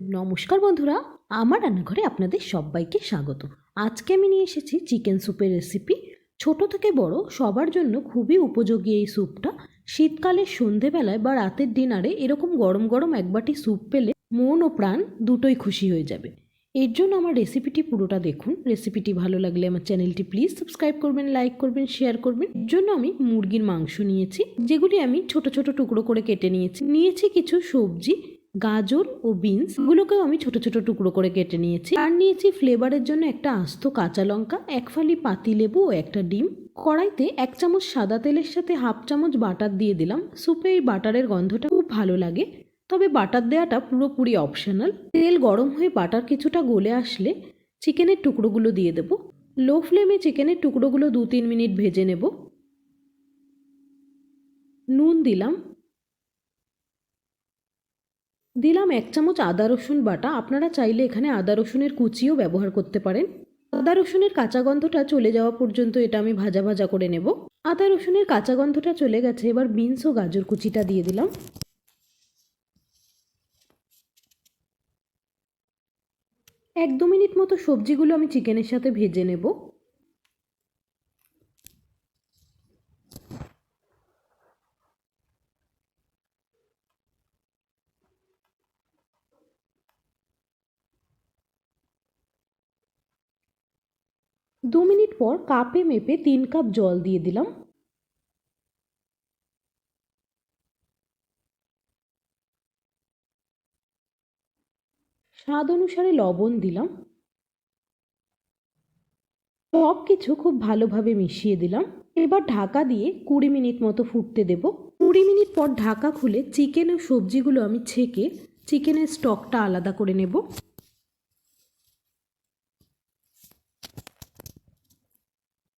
নমস্কার বন্ধুরা, আমার রান্নাঘরে আপনাদের সবাইকে স্বাগত। আজকে আমি নিয়ে এসেছি চিকেন স্যুপের রেসিপি ছোট থেকে বড়, সবার জন্য খুবই উপযোগী এই স্যুপটা। শীতকালের সন্ধেবেলায় বা রাতের ডিনারে এরকম গরম গরম এক বাটি স্যুপ পেলে মন ও প্রাণ দুটোই খুশি হয়ে যাবে। এর জন্য আমার রেসিপিটি পুরোটা দেখুন। রেসিপিটি ভালো লাগলে আমার চ্যানেলটি প্লিজ সাবস্ক্রাইব করবেন লাইক করবেন শেয়ার করবেন। এর জন্য আমি মুরগির মাংস নিয়েছি, যেগুলি আমি ছোট ছোট টুকরো করে কেটে নিয়েছি। নিয়েছি কিছু সবজি গাজর ও বিনস গুলোকেও আমি ছোট ছোট টুকরো করে কেটে নিয়েছি। আর নিয়েছি ফ্লেভারের জন্য একটা আস্ত কাঁচা লঙ্কা, এক ফালি পাতি লেবু ও একটা ডিম। কড়াইতে এক চামচ সাদা তেলের সাথে হাফ চামচ বাটার দিয়ে দিলাম। স্যুপে এই বাটারের গন্ধটা খুব ভালো লাগে। তবে বাটার দেওয়াটা পুরোপুরি অপশনাল। তেল গরম হয়ে বাটার কিছুটা গলে আসলে চিকেনের টুকরোগুলো দিয়ে দেব। লো ফ্লেমে চিকেনের টুকরোগুলো দু তিন মিনিট ভেজে নেব। নুন দিলাম। দিলাম এক চামচ আদা রসুন বাটা। আপনারা চাইলে এখানে আদা রসুনের কুচিও ব্যবহার করতে পারেন। আদা রসুনের কাঁচা গন্ধটা চলে যাওয়া পর্যন্ত এটা আমি ভাজা ভাজা করে নেব। আদা রসুনের কাঁচা গন্ধটা চলে গেছে, এবার বিনস ও গাজর কুচিটা দিয়ে দিলাম। এক দু মিনিট মতো সবজিগুলো আমি চিকেনের সাথে ভেজে নেব। দু মিনিট পর কাপে মেপে তিন কাপ জল দিয়ে দিলাম। স্বাদ অনুসারে লবণ দিলাম। সব কিছু খুব ভালোভাবে মিশিয়ে দিলাম। এবার ঢাকা দিয়ে কুড়ি মিনিট মতো ফুটতে দেব। কুড়ি মিনিট পর ঢাকা খুলে চিকেন ও সবজিগুলো আমি ছেঁকে, চিকেনের স্টকটা আলাদা করে নেব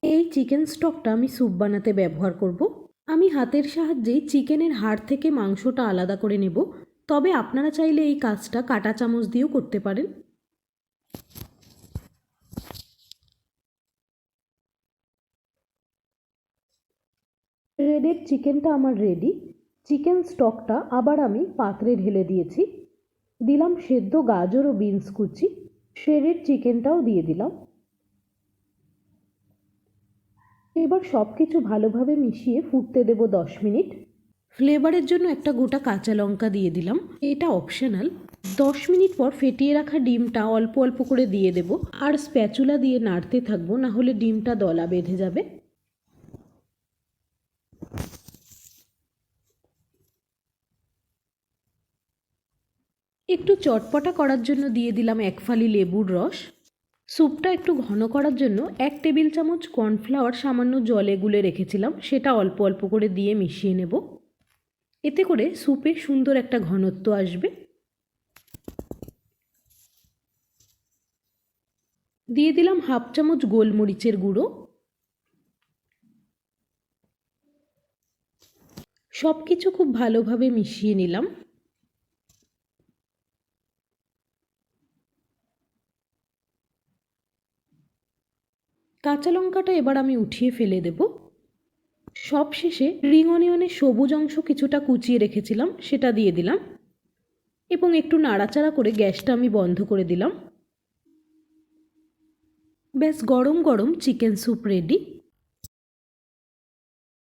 এই চিকেন স্টকটা আমি স্যুপ বানাতে ব্যবহার করব। আমি হাতের সাহায্যেই চিকেনের হাড় থেকে মাংসটা আলাদা করে নেব। তবে আপনারা চাইলে এই কাজটা কাটা চামচ দিয়েও করতে পারেন। রেডের চিকেনটা আমার রেডি। চিকেন স্টকটা আবার আমি পাত্রে ঢেলে দিয়েছি। দিলাম সেদ্ধ গাজর ও বিনস কুচি। শেরের চিকেনটাও দিয়ে দিলাম। এবার সব কিছু ভালোভাবে মিশিয়ে ফুটতে দেব দশ মিনিট। ফ্লেভারের জন্য একটা গোটা কাঁচা লঙ্কা দিয়ে দিলাম। এটা অপশনাল। দশ মিনিট পর ফেটিয়ে রাখা ডিমটা অল্প অল্প করে দিয়ে দেব। আর স্প্যাচুলা দিয়ে নাড়তে থাকব, না হলে ডিমটা দলা বেঁধে যাবে। একটু চটপটা করার জন্য দিয়ে দিলাম এক ফালি লেবুর রস। স্যুপটা একটু ঘন করার জন্য এক টেবিল চামচ কর্নফ্লাওয়ার সামান্য জলে গুলে রেখেছিলাম, সেটা অল্প অল্প করে দিয়ে মিশিয়ে নেব। এতে করে স্যুপে সুন্দর একটা ঘনত্ব আসবে। দিয়ে দিলাম হাফ চামচ গোলমরিচের গুঁড়ো। সব কিছু খুব ভালোভাবে মিশিয়ে নিলাম। কাঁচা লঙ্কাটা এবার আমি উঠিয়ে ফেলে দেব। সব শেষে রিং অনিয়নের সবুজ অংশ কিছুটা কুচিয়ে রেখেছিলাম, সেটা দিয়ে দিলাম। এবং একটু নাড়াচাড়া করে গ্যাসটা আমি বন্ধ করে দিলাম। ব্যাস গরম গরম চিকেন স্যুপ রেডি।